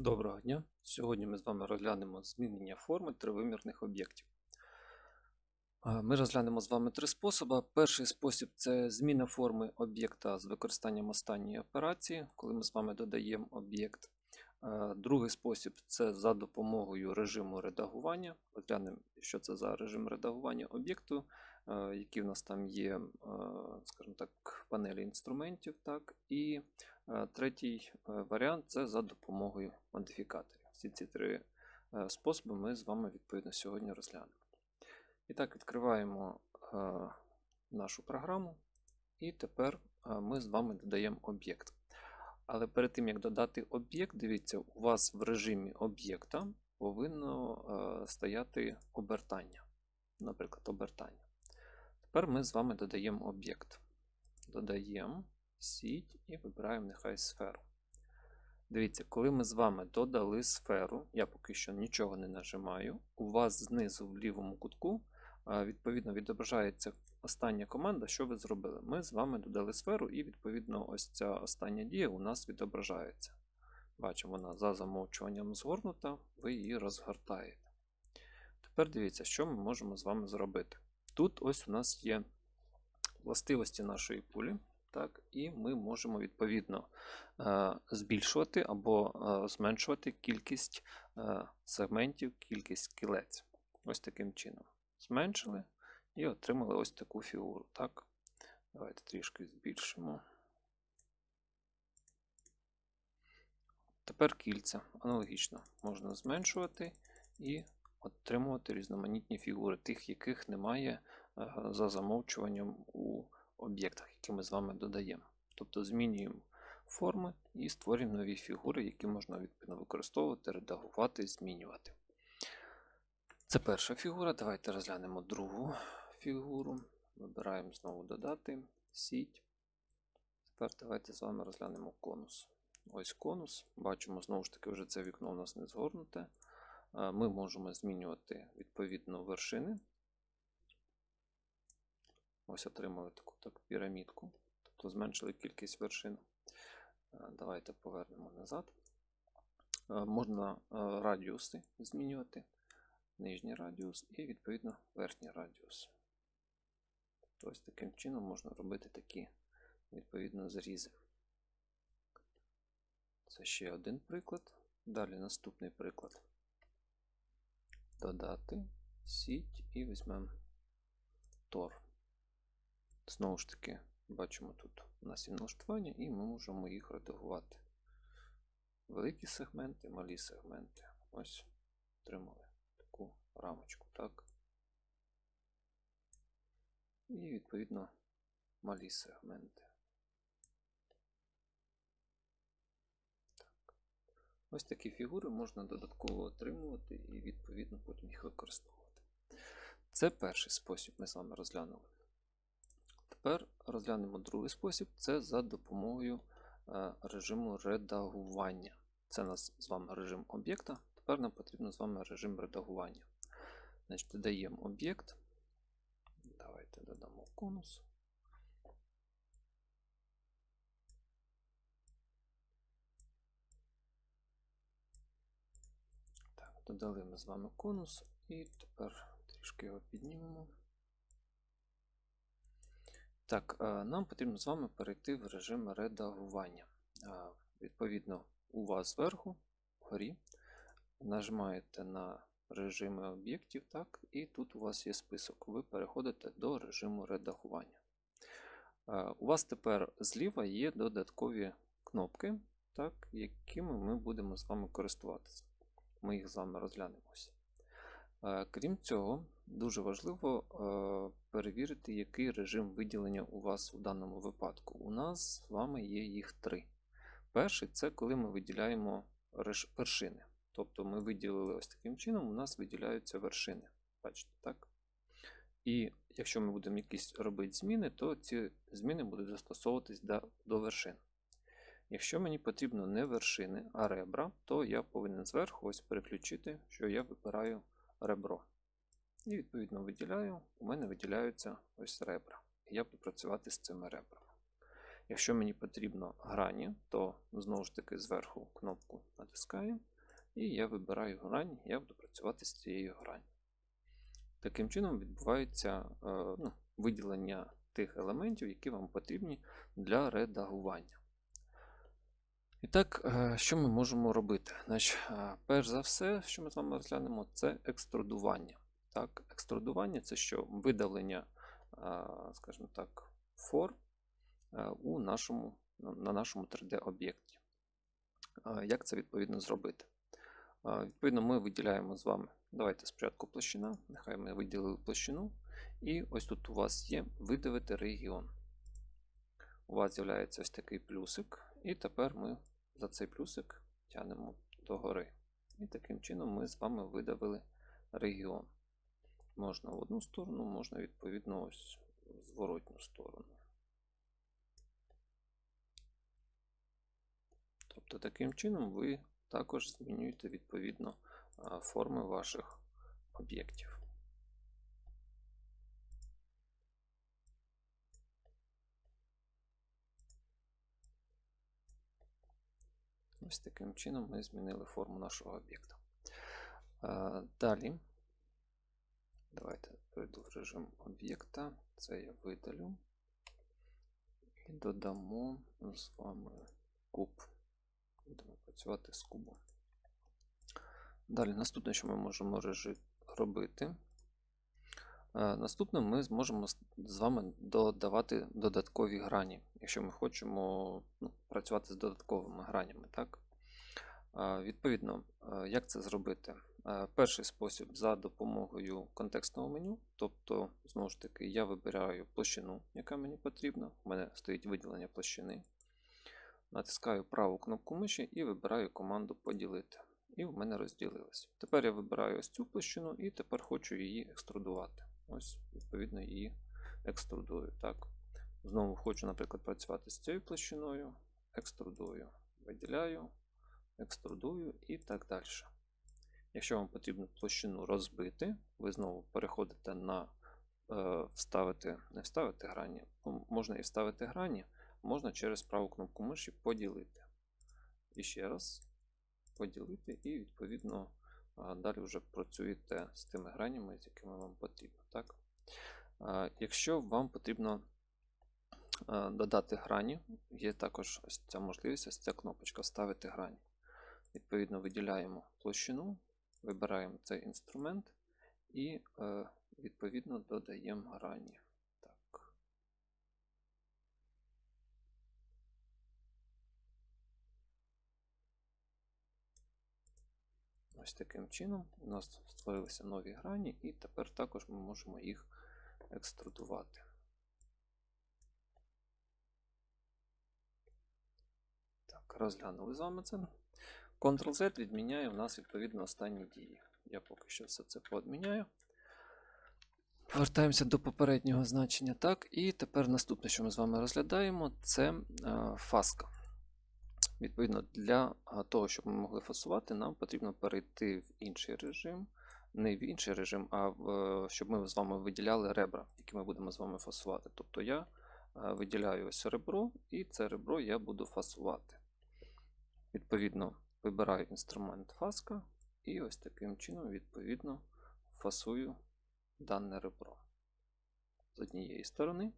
Доброго дня! Сьогодні ми з вами розглянемо змінення форми тривимірних об'єктів. Ми розглянемо з вами три способи. Перший спосіб це зміна форми об'єкта з використанням останньої операції, коли ми з вами додаємо об'єкт. Другий спосіб це за допомогою режиму редагування. Розглянемо, що це за режим редагування об'єкту, які в нас там є, скажімо так, панелі інструментів. Так, і Третій е, варіант це за допомогою модифікаторів. Всі ці три е, способи ми з вами відповідно сьогодні розглянемо. І так, відкриваємо е, нашу програму, і тепер е, ми з вами додаємо об'єкт. Але перед тим, як додати об'єкт, дивіться, у вас в режимі об'єкта повинно е, стояти обертання. Наприклад, обертання. Тепер ми з вами додаємо об'єкт. Додаємо сіть і вибираємо нехай сферу. Дивіться, коли ми з вами додали сферу, я поки що нічого не нажимаю, у вас знизу в лівому кутку відповідно відображається остання команда, що ви зробили. Ми з вами додали сферу, і відповідно ось ця остання дія у нас відображається. Бачимо, вона за замовчуванням згорнута, ви її розгортаєте. Тепер дивіться, що ми можемо з вами зробити. Тут ось у нас є властивості нашої пулі. Так, І ми можемо відповідно е, збільшувати або е, зменшувати кількість е, сегментів, кількість кілець. Ось таким чином. Зменшили і отримали ось таку фігуру. Так? Давайте трішки збільшимо. Тепер кільця. Аналогічно можна зменшувати і отримувати різноманітні фігури, тих, яких немає за замовчуванням у об'єктах, які ми з вами додаємо. Тобто змінюємо форми і створюємо нові фігури, які можна відповідно використовувати, редагувати, змінювати. Це перша фігура. Давайте розглянемо другу фігуру. Вибираємо знову додати, сіть. Тепер давайте з вами розглянемо конус. Ось конус. Бачимо, знову ж таки, вже це вікно у нас не згорнуте. Ми можемо змінювати відповідно вершини. Ось отримали таку так, пірамідку, тобто зменшили кількість вершин. Давайте повернемо назад. Можна радіуси змінювати, нижній радіус і, відповідно, верхній радіус. Ось таким чином можна робити такі відповідно зрізи. Це ще один приклад. Далі наступний приклад. Додати сіть і візьмемо тор. Знову ж таки, бачимо тут у нас є налаштування, і ми можемо їх редагувати. Великі сегменти, малі сегменти. Ось отримали таку рамочку, так? І, відповідно, малі сегменти. Ось такі фігури можна додатково отримувати і, відповідно, потім їх використовувати. Це перший спосіб ми з вами розглянули. Тепер розглянемо другий спосіб це за допомогою е, режиму редагування. Це у нас з вами режим об'єкта. Тепер нам потрібно з вами режим редагування. Значить, Додаємо об'єкт. Давайте додамо конус. Так, Додали ми з вами конус і тепер трішки його піднімемо. Так, е, нам потрібно з вами перейти в режим редагування. Е, відповідно, у вас зверху, вгорі, нажимаєте на режими об'єктів, так, і тут у вас є список. Ви переходите до режиму редагування. Е, у вас тепер зліва є додаткові кнопки, так, якими ми будемо з вами користуватися. Ми їх з вами розглянемося. Крім цього, дуже важливо перевірити, який режим виділення у вас у даному випадку. У нас з вами є їх три. Перший це коли ми виділяємо вершини. Тобто ми виділили ось таким чином, у нас виділяються вершини. Бачите, так? І якщо ми будемо якісь робити зміни, то ці зміни будуть застосовуватись до вершин. Якщо мені потрібно не вершини, а ребра, то я повинен зверху ось переключити, що я вибираю ребро. І, відповідно, виділяю, у мене виділяються ось ребра. І я буду працювати з цими ребрами. Якщо мені потрібно грані, то знову ж таки зверху кнопку натискаю, і я вибираю грань, я буду працювати з цією гранню. Таким чином відбувається е, ну, виділення тих елементів, які вам потрібні для редагування. І так, е, що ми можемо робити? Значить, е, перш за все, що ми з вами розглянемо, це екструдування. Так, Екструдування це що? Видалення, скажімо так, форм е, у нашому, на нашому 3D-об'єкті. Е, Як це відповідно зробити? Відповідно, ми виділяємо з вами. Давайте спочатку площина. Нехай ми виділили площину. І ось тут у вас є видавити регіон. У вас з'являється ось такий плюсик, і тепер ми за цей плюсик тягнемо догори. І таким чином ми з вами видавили регіон. Можна в одну сторону, можна відповідно ось в зворотню сторону. Тобто таким чином ви також змінюєте відповідно форми ваших об'єктів. Ось таким чином ми змінили форму нашого об'єкта. Далі. Давайте перейду в режим об'єкта. Це я видалю. І додамо з вами куб. Будемо працювати з кубом. Далі, наступне, що ми можемо робити. Е, Наступним ми зможемо з з вами додавати додаткові грані, якщо ми хочемо ну, працювати з додатковими гранями. Так? Е, Відповідно, е, як це зробити? Е, Перший спосіб за допомогою контекстного меню, тобто, знову ж таки, я вибираю площину, яка мені потрібна. У мене стоїть виділення площини. Натискаю праву кнопку миші і вибираю команду поділити. І в мене розділилось. Тепер я вибираю ось цю площину і тепер хочу її екструдувати. Ось, відповідно, її екструдую. Так. Знову хочу, наприклад, працювати з цією площиною, екструдую, виділяю, екструдую і так далі. Якщо вам потрібно площину розбити, ви знову переходите на е, вставити, не вставити грані, можна і вставити грані, можна через праву кнопку миші поділити. І ще раз поділити, і відповідно далі вже працюєте з тими гранями, з якими вам потрібно. Так? А, Якщо вам потрібно а, додати грані, є також ось ця можливість, ось ця кнопочка Вставити грані. Відповідно, виділяємо площину, вибираємо цей інструмент і е, відповідно додаємо грані. Ось таким чином у нас створилися нові грані, і тепер також ми можемо їх екструдувати. Так, розглянули з вами це. Ctrl-Z відміняє у нас відповідно останні дії. Я поки що все це поодміняю. Повертаємося до попереднього значення. Так, і тепер наступне, що ми з вами розглядаємо, це е, фаска. Відповідно, для того, щоб ми могли фасувати, нам потрібно перейти в інший режим. Не в інший режим, а в, е, щоб ми з вами виділяли ребра, які ми будемо з вами фасувати. Тобто я е, виділяю ось ребро, і це ребро я буду фасувати. Відповідно, вибираю інструмент фаска, і ось таким чином, відповідно, фасую дане ребро з однієї сторони.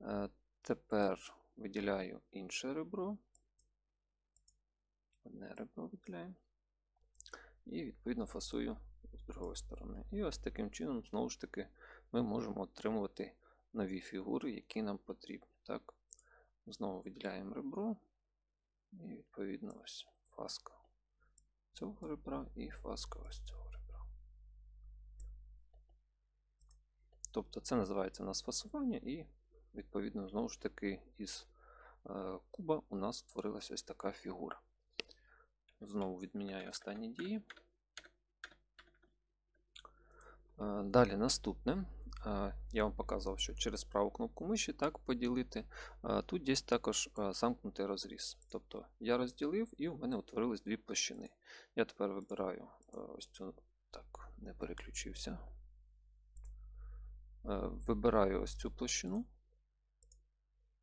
Е, Тепер виділяю інше ребро. Одне ребро виділяємо. І відповідно фасую з другої сторони. І ось таким чином, знову ж таки, ми можемо отримувати нові фігури, які нам потрібні. Так? Знову виділяємо ребро. І відповідно ось фаска цього ребра і фаска ось цього ребра. Тобто це називається у нас фасування, і відповідно, знову ж таки, із е, куба у нас створилася ось така фігура. Знову відміняю останні дії. Е, Далі наступне. Я вам показував, що через праву кнопку миші так поділити. Тут є також замкнутий розріз. Тобто я розділив і в мене утворились дві площини. Я тепер вибираю ось цю, так, не переключився. Вибираю ось цю площину.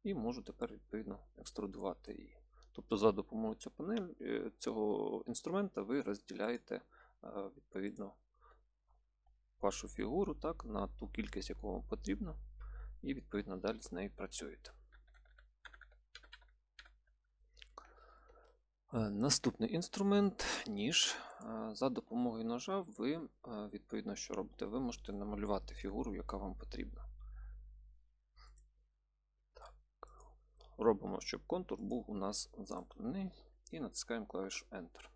і можу тепер відповідно екструдувати її. Тобто за допомогою цього, панель, е, цього інструмента ви розділяєте відповідно вашу фігуру так, на ту кількість, яку вам потрібно, і відповідно далі з нею працюєте. Е, Наступний інструмент ніж. Е, За допомогою ножа ви е, відповідно що робите? Ви можете намалювати фігуру, яка вам потрібна. Так. Робимо, щоб контур був у нас замкнений, і натискаємо клавішу Enter.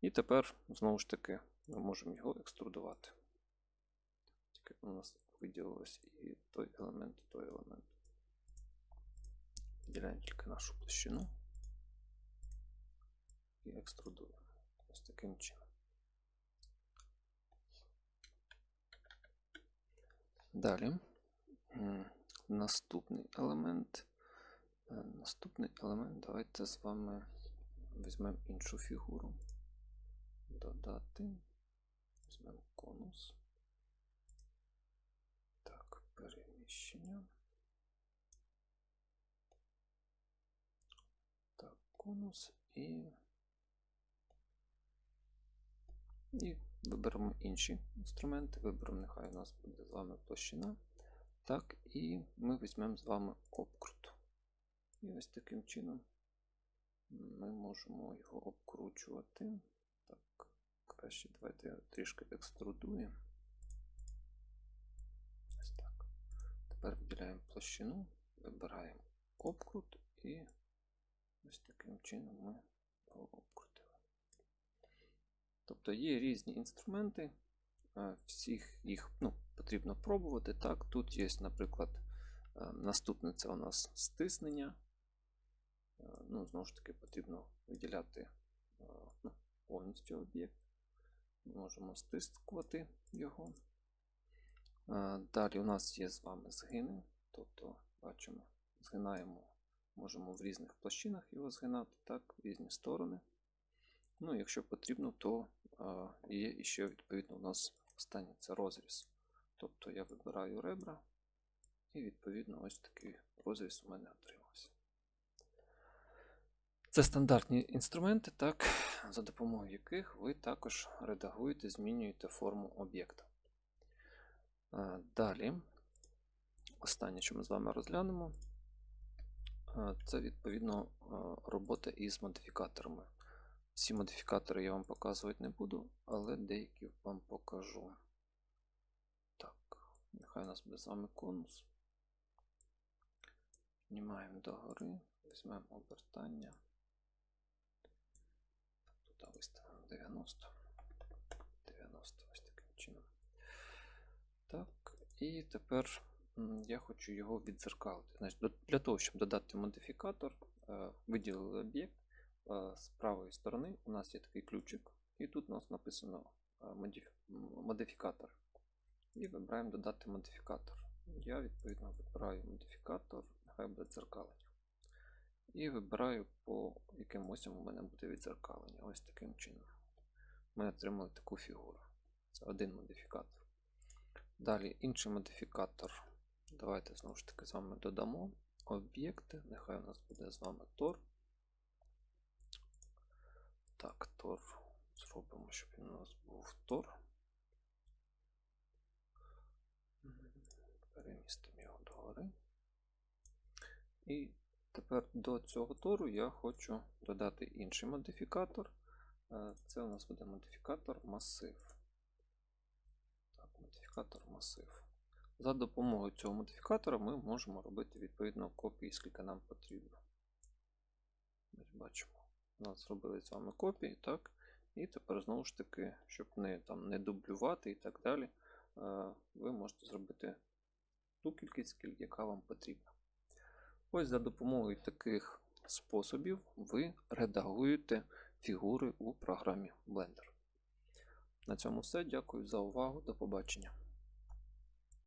І тепер, знову ж таки, ми можемо його екструдувати. Тільки у нас виділилось і той елемент, і той елемент. Виділяємо тільки нашу площину і екструдуємо. Ось таким чином. Далі. Наступний елемент. Е, Наступний елемент. Давайте з вами візьмемо іншу фігуру. Додати. Візьмемо конус. Так, переміщення. Так, конус і. І виберемо інші інструменти. Виберемо, нехай у нас буде з вами площина. Так, і ми візьмемо з вами обкрут. І ось таким чином ми можемо його обкручувати. Так, краще давайте я трішки екструдую. Ось так. Тепер виділяємо площину, вибираємо обкрут і ось таким чином ми його обкрутили. Тобто є різні інструменти, всіх їх ну, потрібно пробувати. Так, тут є, наприклад, е, наступне це у нас стиснення. Е, Ну, знову ж таки, потрібно виділяти е, ну, повністю об'єкт. Можемо стискувати його. Е, Далі у нас є з вами згини, тобто, бачимо, згинаємо, можемо в різних площинах його згинати, так, в різні сторони. Ну, якщо потрібно, то а, є іще відповідно у нас останнє це розріз. Тобто я вибираю ребра, і відповідно ось такий розріз у мене отримався. Це стандартні інструменти, так, за допомогою яких ви також редагуєте, змінюєте форму об'єкта. А, Далі, останнє, що ми з вами розглянемо, це відповідно робота із модифікаторами. Всі модифікатори я вам показувати не буду, але деякі вам покажу. Так, нехай у нас буде з вами конус. Піднімаємо догори, візьмемо обертання. Туди виставимо 90. 90 ось таким чином. Так, і тепер я хочу його відзеркалити. Значить, для того, щоб додати модифікатор, е, виділили об'єкт. Е, З правої сторони у нас є такий ключик, і тут у нас написано е, модифікатор. І вибираємо додати модифікатор. Я відповідно вибираю модифікатор, нехай буде дзеркалення. І вибираю, по яким осям у мене буде відзеркалення. Ось таким чином. Ми отримали таку фігуру. Це один модифікатор. Далі інший модифікатор. Давайте знову ж таки з вами додамо об'єкти. Нехай у нас буде з вами Tor. Так, Tor. Зробимо, щоб він у нас був Tor. Перемістимо його догори. І тепер до цього тору я хочу додати інший модифікатор. Е, Це у нас буде модифікатор масив. Модифікатор масив. За допомогою цього модифікатора ми можемо робити відповідно копії, скільки нам потрібно. Бачимо. У нас зробили з вами копії, так? І тепер знову ж таки, щоб не, там, не дублювати і так далі, е, ви можете зробити ту кількість, яка вам потрібна. Ось за допомогою таких способів ви редагуєте фігури у програмі Blender. На цьому все. Дякую за увагу. До побачення.